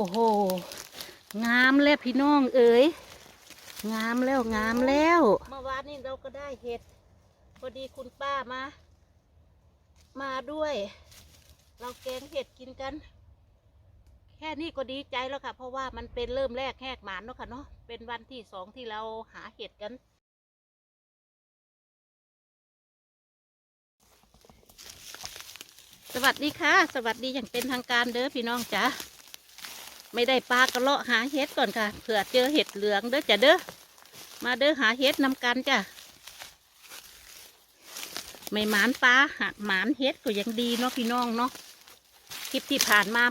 โอ้โห งามแล้วพี่น้องเอ๋ย งามแล้วงามแล้ว เมื่อวานนี้เราก็ได้เห็ด พอดีคุณป้ามา มาด้วย เราแกงเห็ดกินกัน แค่นี้ก็ดีใจแล้วค่ะ เพราะว่ามันเป็นเริ่มแรกแหกหมานเนาะค่ะเนาะ เป็นวันที่สองที่เราหาเห็ดกันสวัสดีค่ะ สวัสดีอย่างเป็นทางการเด้อพี่น้องจ๋า ไม่ได้ปลากระเลาะหาเห็ดก่อนค่ะเผื่อเจอเห็ดเหลืองเด้อจ้ะเด้อมาเด้อหาเห็ดนำกันจ้ะไม่หมานปลาหาหมานเห็ดก็ยังดีเนาะพี่น้องเนาะคลิปที่ผ่านมา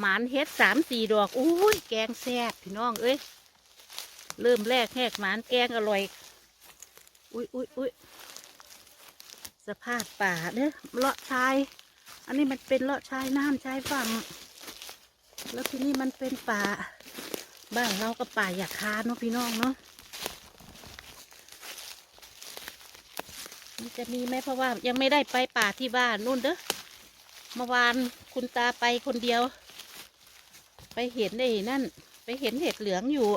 หมานเห็ดสามสี่ดอกอุ้ยแกงแซ่บพี่น้องเอ้ยเริ่มแรกแหกหมานแกงอร่อย อุ้ยอุ้ยอุ้ยสภาพป่าเด้อเลาะชาย อันนี้มันเป็นเลาะชายน้ำชายฝั่ง แล้วที่นี่มันเป็นป่า บ้านเราก็ป่าอยากคาเนาะพี่น้องเนาะมันจะมีไหมเพราะว่ายังไม่ได้ไปป่าที่บ้านนู่นเด้อเมื่อวานคุณตาไปคนเดียว ไปเห็นไอ้นั่น ไปเห็นเห็ดเหลืองอยู่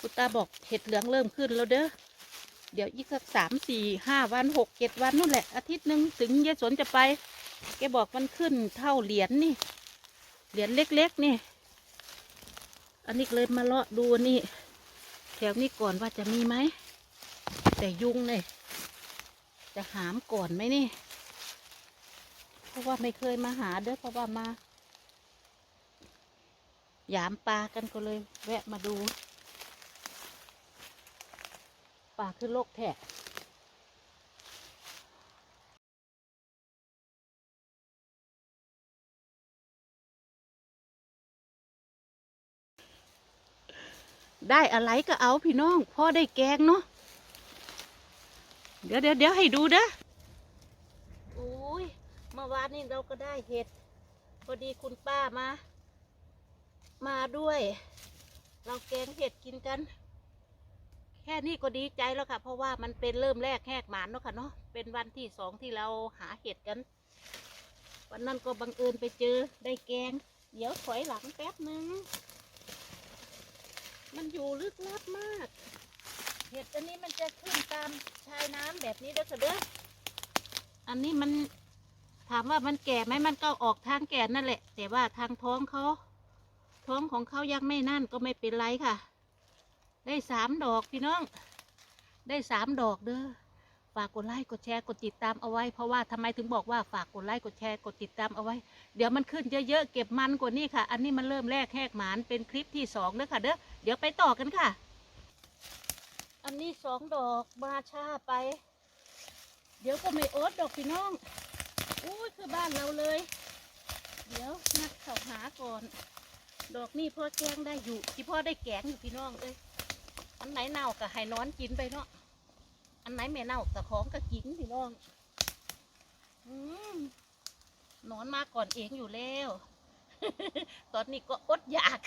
คุณตาบอกเห็ดเหลืองเริ่มขึ้นแล้วเด้อเดี๋ยวอีกสักสามสี่ห้าวันหกเจ็ดวันนู่นแหละอาทิตย์หนึ่งถึงยายสนจะไปแกบอกมันขึ้นเท่าเหรียญนี่ เหรียญเล็กๆนี่ อันนี้เลยมาเลาะดูนี่ แถวนี้ก่อนว่าจะมีไหม แต่ยุงเลยจะหามก่อนไหมนี่ เพราะว่าไม่เคยมาหาเด้อเพราะว่ามา ยามปลากันก็เลยแวะมาดู ปลาคือโรคแทะ ได้อะไรก็เอาพี่น้อง พ่อได้แกงเนาะเดี๋ยวเดี๋ยวเดี๋ยวให้ดูเด้อโอ้ยเมื่อวานนี้เราก็ได้เห็ด พอดีคุณป้ามา มาด้วย เราแกงเห็ดกินกัน แค่นี้ก็ดีใจแล้วค่ะ เพราะว่ามันเป็นเริ่มแรกแหกหมานเนาะค่ะเนาะเป็นวันที่สองที่เราหาเห็ดกัน วันนั้นก็บังเอิญไปเจอได้แกง เดี๋ยวถอยหลังแป๊บนึง มันอยู่ลึกลับมาก เห็ดอันนี้มันจะขึ้นตามชายน้ำแบบนี้เด้อค่ะเด้อ อันนี้มันถามว่ามันแก่ไหมมันก็ออกทางแก่นั่นแหละ แต่ว่าทางท้องเขา ท้องของเขายังไม่นั่นก็ไม่เป็นไรค่ะ ได้สามดอกพี่น้อง ได้สามดอกเด้อ ฝากกดไลค์กดแชร์กดติดตามเอาไว้ เพราะว่าทำไมถึงบอกว่าฝากกดไลค์กดแชร์กดติดตามเอาไว้ เดี๋ยวมันขึ้นเยอะๆเก็บมันกว่านี้ค่ะ อันนี้มันเริ่มแรกแหกหมานเป็นคลิปที่สองเด้อค่ะเด้อเดี๋ยวไปต่อกันค่ะ อันนี้สองดอกมาช้าไป เดี๋ยวก็ไม่โอ๊ตดอกพี่น้องอุ้ยคือบ้านเราเลย เดี๋ยวนัดเขาหาก่อน ดอกนี่พ่อแกงได้อยู่ที่พ่อได้แกงอยู่พี่น้องเอ้ยอันไหนเน่าก็ให้นอนกินไปเนาะ อันไหนไม่เน่าแต่ของก็กินพี่น้องอืมนอนมาก่อนเองอยู่แล้ว ตอนนี้ก็อดอยาก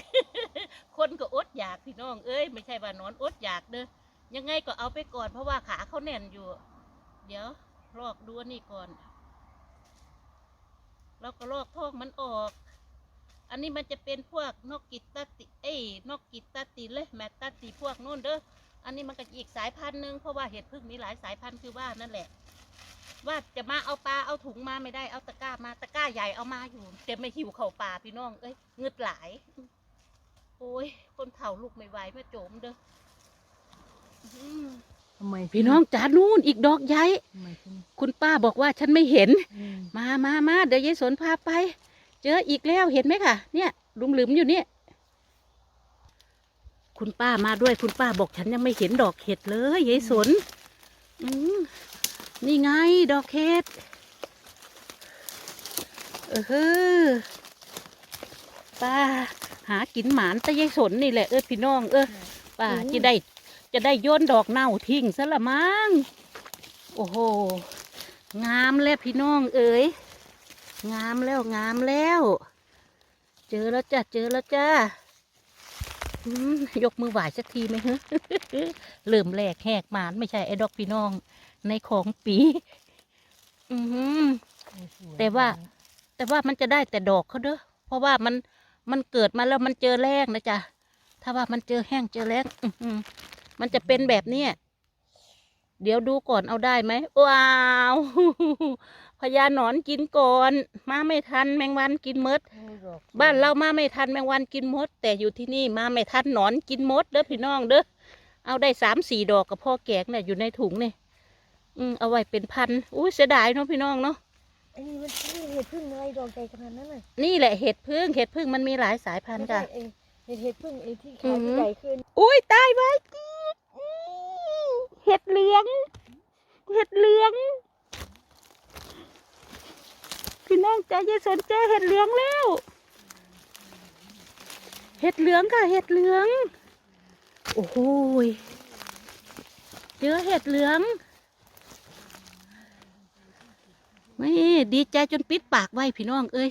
คนก็อดอยากพี่น้อง เอ้ยไม่ใช่ว่านอนอดอยากเด้อ ยังไงก็เอาไปก่อนเพราะว่าขาเขาแน่นอยู่ เดี๋ยวลอกดูนี่ก่อน เราก็ลอกท้องมันออก อันนี้มันจะเป็นพวกนกกิตตติ เอ้ยนกกิตตติเลยแมตตติพวกนู่นเด้อ อันนี้มันก็อีกสายพันธุ์หนึ่งเพราะว่าเห็ดพึ่งมีหลายสายพันธุ์คือว่านั่นแหละ ว่าจะมาเอาปลาเอาถุงมาไม่ได้เอาตะกร้ามาตะกร้าใหญ่เอามาอยู่แต่ไม่หิวเข่าปลาพี่น้องเอ้ยเงืดหลาย โอ้ยคนเฒ่าลูกไม่ไหวแม่โจมเด้ออืมทำไมพี่น้องจ๋านู่นอีกดอกใหญ่ทำไมถึงคุณป้าบอกว่าฉันไม่เห็น อืมมามามาเดี๋ยวยายสนพาไป เจออีกแล้วเห็นไหมคะเนี่ยลุมหลืมอยู่เนี่ย คุณป้ามาด้วยคุณป้าบอกฉันยังไม่เห็นดอกเห็ดเลยยายสนนี่ไงดอกเห็ดเออป้า หากินหมานแต่ยายสนนี่แหละเออพี่น้อง เออป้าจะได้ จะได้โยนดอกเน่าทิ้งซะละมั้งโอ้โหงามแล้วพี่น้อง เอ๋ยงามแล้วงามแล้ว เจอแล้วจ้ะเจอแล้วจ้า ยกมือไหวสักทีไหมฮะเริ่มแรกแหกหมานไม่ใช่ไอ้ดอกพี่น้อง ในของปี อือหือสยแต่ว่า แต่ว่ามันจะได้แต่ดอกเขาเด้อเพราะว่ามันมันเกิดมาแล้วมันเจอแรงนะจ๊ะถ้าว่ามันเจอแห้งเจอแรงอื้อหือมันจะเป็นแบบเนี้ยเดี๋ยวดูก่อนเอาได้ไหมว้าว พญาหนอนกินก่อน มาไม่ทันแมงวันกินมด บ้านเรามาไม่ทันแมงวันกินมด แต่อยู่ที่นี่มาไม่ทันหนอนกินมดเด้อพี่น้องเด้อเอาได้สามสี่ดอกกับพ่อแกงเนี่ยอยู่ในถุงเนี่ยอืมเอาไว้เป็นพันอุ้ยเสียดายเนาะพี่น้องเนาะไอ้นี่มันชื่อเห็ดพึ่งอะไรดอกใหญ่ขนาดนั้นน่ะนี่แหละเห็ดพึ่งเห็ดพึ่งมันมีหลายสายพันธุ์จ้ะไม่ใช่ไอ้เห็ดเห็ดพึ่งไอ้ที่ขาอืวมที่ใหญ่ขึ้นอุ้ยตายไว้กีดอื้อเห็ดเหลือง เห็ดเหลือง พี่น้ องใจเย็นสนใจเห็ดเหลืองแล้ว เห็ดเหลืองค่ะ เห็ดเหลือง โอ้โหเจอเห็ดเหลืองไม่ดีใจจนปิดปากไว้พี่น้อง เอ้ย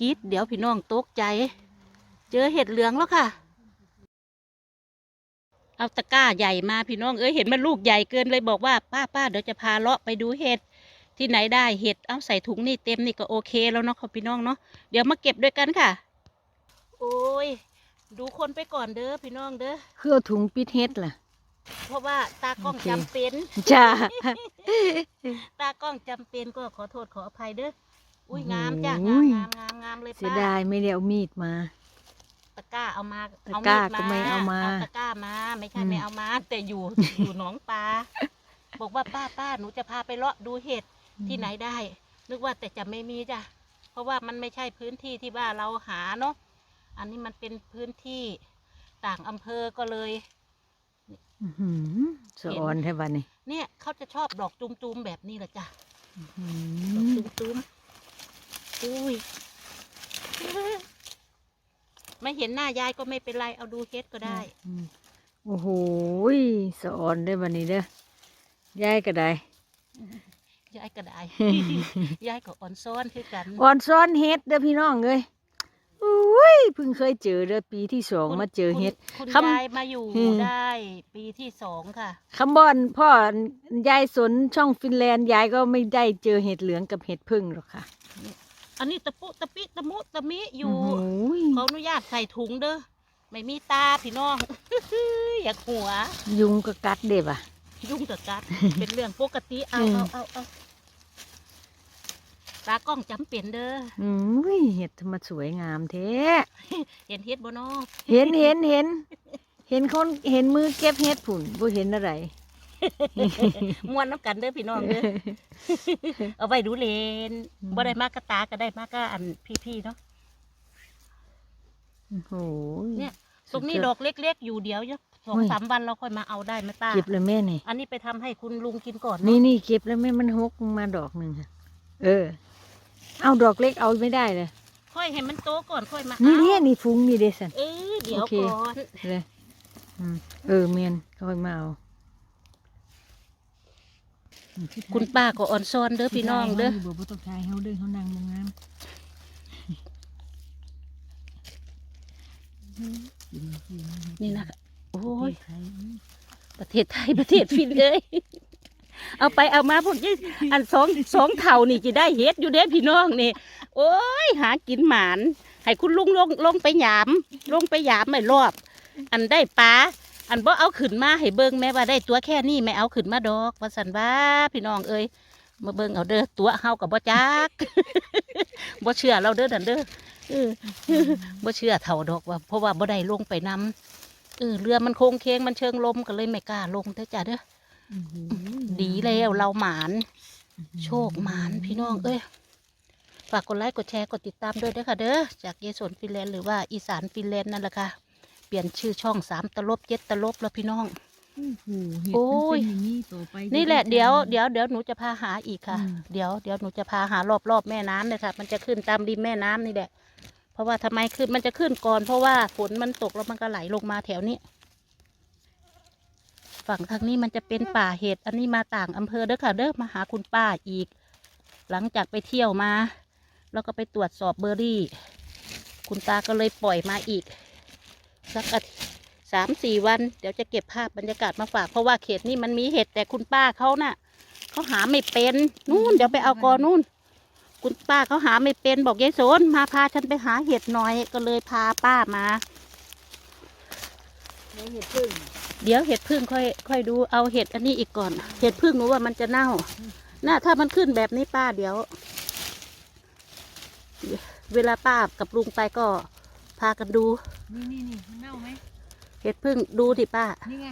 กีดเดี๋ยวพี่น้องตกใจ เจอเห็ดเหลืองแล้วค่ะ เอาตะกร้าใหญ่มาพี่น้องเอ้ยเห็นมันลูกใหญ่เกินเลยบอกว่า ป้าป้าเดี๋ยวจะพาเลาะไปดูเห็ด ที่ไหนได้เห็ดเอาใส่ถุงนี่เต็มนี่ก็โอเคแล้วเนาะค่ะพี่น้องเนาะเดี๋ยวมาเก็บด้วยกันค่ะ โอ้ยดูคนไปก่อนเด้อพี่น้องเด้อคือเอาถุงปิดเฮ็ดล่ะ เพราะว่าตากล้องโอเคจำเป็นจ้าตากล้องจำเป็นก็ขอโทษขออภัยเด้ออุ้ยโอ้โหงามจ้ะงามงามงามงามเลยเสียป้าดายไม่ได้เอามีดมา ตะกร้าเอามาตะกร้าเอดก็ไม่เอามา ตะกร้ามา ไม่ใช่อืมไม่เอามา แต่อยู่อยู่หนองปลาบอกว่าป้าป้าหนูจะพาไปเลาะดูเห็ด ที่ไหนได้ นึกว่าแต่จะไม่มีจ้ะ เพราะว่ามันไม่ใช่พื้นที่ที่ว่าเราหาเนาะ อันนี้มันเป็นพื้นที่ต่างอำเภอก็เลยอื้อหือสะออนแท้บัดนี้เนี่ยเขาจะชอบดอกจุมๆแบบนี้แหละจ้ะอื้อหืดอกอจุมๆอุ้ยไม่เห็นหน้ายายก็ไม่เป็นไร เอาดูเฮ็ดก็ได้อืมโอ้โหยสะออนได้อบัดนี้เด้อ ยายก็ได้ ยายก็ได้ ยายก็อ่อนซ้อนคือกันอ่อนซ้อนเฮ็ดเด้อพี่น้องเอ้ยอุ้ยเพิ่งเคยเจอเด้อปีที่สองคุณมาเจอเฮ็ดคุณคำยายมาอยู่อืมได้ ปีที่สองค่ะคำบอนพ่อยายสนช่องฟินแลนด์ยายก็ไม่ได้เจอเห็ดเหลืองกับเห็ดพึ่งหรอกค่ะ อันนี้ตะปุตะปิตะมุตะมิอยู่โอ้ยขออนุญาตใส่ถุงเด้อไม่มีตาพี่น้องอยากหัว ยุงก็กัดเด็บอะ ยุ่งกับกัด เป็นเรื่องปกติเอาอืมเอาเอาเอาตากล้องจำเป็นเด้ออืมเห็ดทำไมาสวยงามแท้เห็นเฮ็ดบ่นอเห็นเห็นเห็น เห็นคนเห็นมือเก็บเห็ดผุ่นบ่เห็นอะไรม่วนน้ำกันเด้อพี่น้องเด้อเอาไว้ดูเลนอืมบ่ได้มากกะตาก็ได้มากกะอันพี่ๆเนาะโอ้โหเนี่ยตรงนี้ดอกเล็ก ๆ อยู่เดี๋ยวสอง โอ้ยสามวันเราค่อยมาเอาได้ไหมป้าเก็บเลยแม่นี่ อันนี้ไปทำให้คุณลุงกินก่อนนี่เนาะนี่เก็บแล้วแม่มันหกลงมาดอกหนึ่งค่ะ เออ เอาดอกเล็กเอาไม่ได้เลย ค่อยให้มันโตก่อนค่อยมานี่เอาเนี่ยนี่ฟุ้งนี่เดซันเออเดี๋ยวโอเคก่อนเลยอืมเออเมียนค่อยมาเอาคุณป้าก็อ่อนซ้อนเด้อพี่น้องเด้อบ่บ่ต้องทายเฮาเด้อเฮานั่งมองงามนี่นะ โอ้ยประเทศไทยประเทศฟินเลย เอาไปเอามาพวกนี้อันสองสองเท่านี่จะได้เฮ็ดอยู่เด้พี่น้องนี่ โอ้ย หากินหมานให้คุณลุงลงลงไปหยาม ลงไปหยามไม่รอบ อันได้ปลาอันบ่เอาขึ้นมาให้เบิ่งแม่ว่าได้ตัวแค่นี้ไม่เอาขึ้นมาดอกว่าสันว่าพี่น้องเอ้ยมาเบิ่งเอาเด้อตัวเฮากับบ่จักบ่เชื่อเราเด้อดันเด้อเออบ่เชื่อเท่าดอกว่าเพราะว่าบ่ได้ลงไปนำ เออเรือมันโค้งเคงมันเชิงลมก็เลยไม่กล้าลงเด้อจ้ะเด้อดีแล้วเราหมานโชคหมานพี่น้องเอ้ยฝากกดไลค์กดแชร์กดติดตามด้วยเด้อค่ะเด้อจากเยสนฟินแลนด์หรือว่าอีสานฟินแลนด์นั่นแหละค่ะเปลี่ยนชื่อช่องสามตลบเจ็ดตลบแล้วพี่น้องโอ้ยนี่แหละเดี๋ยวเดี๋ยวเดี๋ยวหนูจะพาหาอีกค่ะอืมเดี๋ยวเดี๋ยวหนูจะพาหารอบรอบแม่น้ำเลยค่ะ มันจะขึ้นตามริมแม่น้ำนี่แหละ เพราะว่าทำไมขึ้นมันจะขึ้นก่อน เพราะว่าฝนมันตกแล้วมันก็ไหลลงมาแถวนี้ ฝั่งทางนี้มันจะเป็นป่าเห็ดอันนี้มาต่างอำเภอเด้อค่ะเด้อมาหาคุณป้าอีก หลังจากไปเที่ยวมา แล้วก็ไปตรวจสอบเบอร์รี่ คุณตาก็เลยปล่อยมาอีก สักอาทิตย์สามสี่วันเดี๋ยวจะเก็บภาพบรรยากาศมาฝากเพราะว่าเขตนี้มันมีเห็ดแต่คุณป้าเขาน่ะเขาหาไม่เป็นนู่นเดี๋ยวไปเอากอนู่น คุณป้าเขาหาไม่เป็นบอกยายสนมาพาฉันไปหาเห็ดหน่อยก็เลยพาป้ามาในเห็ดพึ่งเดี๋ยวเห็ดพึ่งค่อยค่อยดูเอาเห็ดอันนี้อีกก่อน เห็ดพึ่งหนูว่ามันจะเน่าน่าถ้ามันขึ้นแบบนี้ป้าเดี๋ยว เวลาป้ากับลุงไปก็พากันดู นี่นี่นี่มันเน่าไหมเห็ดพึ่งดูดิป้า นี่ไง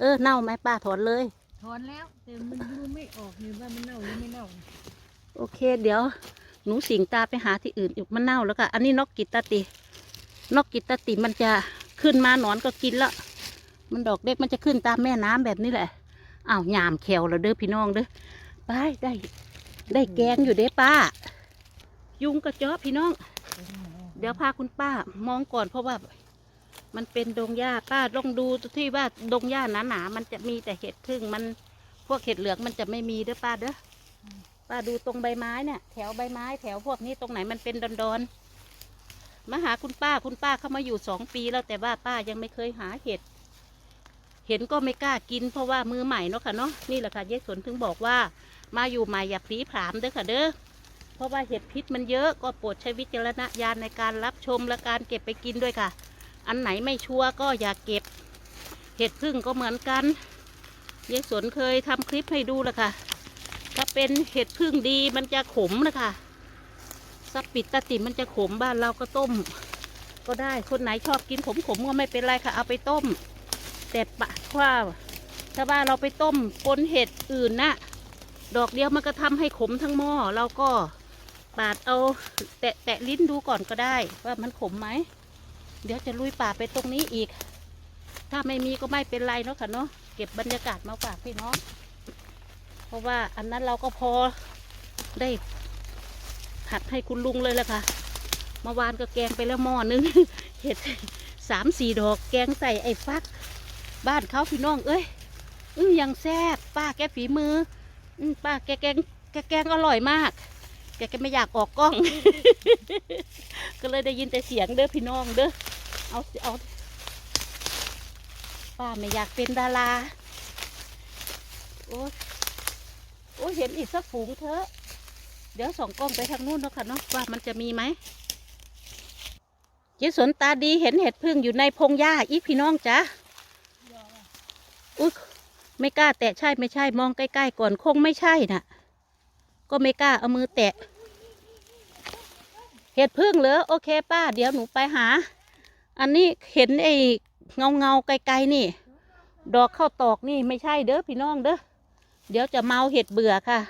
เออเน่าไหมป้าถอนเลย ถอนแล้วแต่มันดูไม่ออกเลยว่ามันเน่าหรือไม่เน่า โอเค เดี๋ยวหนูสิงตาไปหาที่อื่นอีกมันเน่าแล้วก็อันนี้นกกิตติ นกกิตติมันจะขึ้นมาหนอนก็กินละมันดอกเล็กมันจะขึ้นตามแม่น้ำแบบนี้แหละอ้าวยามแขวแล้วเด้อพี่น้องเด้อไปได้ ได้แกงอยู่เด้ป้า ยุงกระจาะพี่น้อง เดี๋ยวพาคุณป้ามองก่อนเพราะว่า มันเป็นดงหญ้าป้าต้องดูที่ว่าดงหญ้าหนาๆมันจะมีแต่เห็ดพึ่งมันพวกเห็ดเหลืองมันจะไม่มีเด้อป้าเด้อ ป้าดูตรงใบไม้เนี่ย แถวใบไม้แถวพวกนี้ตรงไหนมันเป็นดอนๆมาหาคุณป้าคุณป้าเข้ามาอยู่สองปีแล้วแต่ว่าป้ายังไม่เคยหาเห็ด เห็นก็ไม่กล้ากินเพราะว่ามือใหม่เนาะค่ะเนาะนี่แหละค่ะยายสนถึงบอกว่า มาอยู่ใหม่อย่าพลีผามเด้อค่ะเด้อเพราะว่าเห็ดพิษมันเยอะก็โปรดใช้วิจารณญาณในการรับชมและการเก็บไปกินด้วยค่ะ อันไหนไม่ชัวร์ก็อย่าเก็บ เห็ดพึ่งก็เหมือนกันยายสนเคยทำคลิปให้ดูแล้วค่ะ ถ้าเป็นเห็ดพึ่งดีมันจะขมนะคะสปิดตะติมันจะขมบ้านเราก็ต้ม ก็ได้คนไหนชอบกินขมๆก็ไม่เป็นไรค่ะ เอาไปต้ม แต่ปะว่าถ้าว่าเราไปต้มปนเห็ดอื่นนะดอกเดียวมันก็ทำให้ขมทั้งหม้อเราก็ปาดเอา แตะแตะลิ้นดูก่อนก็ได้ ว่ามันขมไหม เดี๋ยวจะลุยป่าไปตรงนี้อีก ถ้าไม่มีก็ไม่เป็นไรเนาะค่ะเนาะเก็บบรรยากาศมาฝากพี่น้อง ราะว่าอันนั้นเราก็พอได้ผัดให้คุณลุงเลยแหละค่ะเมื่อวานก็แกงไปแล้วหม้อนึง เห็ดสามสี่ดอกแกงใส่ไอ้ฟัก บ้านเขาพี่น้องเอ้ยอืยังแซ่บป้าแกฝีมืออืป้าแกแกงแกแกงอร่อยมาก แกแกไม่อยากออกกล้อง ก็เลยได้ยินแต่เสียงเด้อพี่น้องเด้อเอาเอาป้าไม่อยากเป็นดารา โอ้ อ้เห็นอีกสักฝูงเถอะ เดี๋ยวส่องกล้องไปทางนู้นเนาะค่ะเนาะว่ามันจะมีไหมเจ๊สนตาดีเห็นเห็ดพึ่งอยู่ในพงหญ้าอีกพี่น้องจ้ะอุ้ยไม่กล้าแตะใช่ไม่ใช่มองใกล้ๆก่อนคงไม่ใช่น่ะ ก็ไม่กล้าเอามือแตะ เห็ดพึ่งเหรอโอเคป้า เดี๋ยวหนูไปหา อันนี้เห็นไอ้เงาเงาๆไกลๆนี่ ดอกข้าวตอกนี่ไม่ใช่เด้อพี่น้องเด้อ เดี๋ยวจะเมาเห็ดเบื่อค่ะ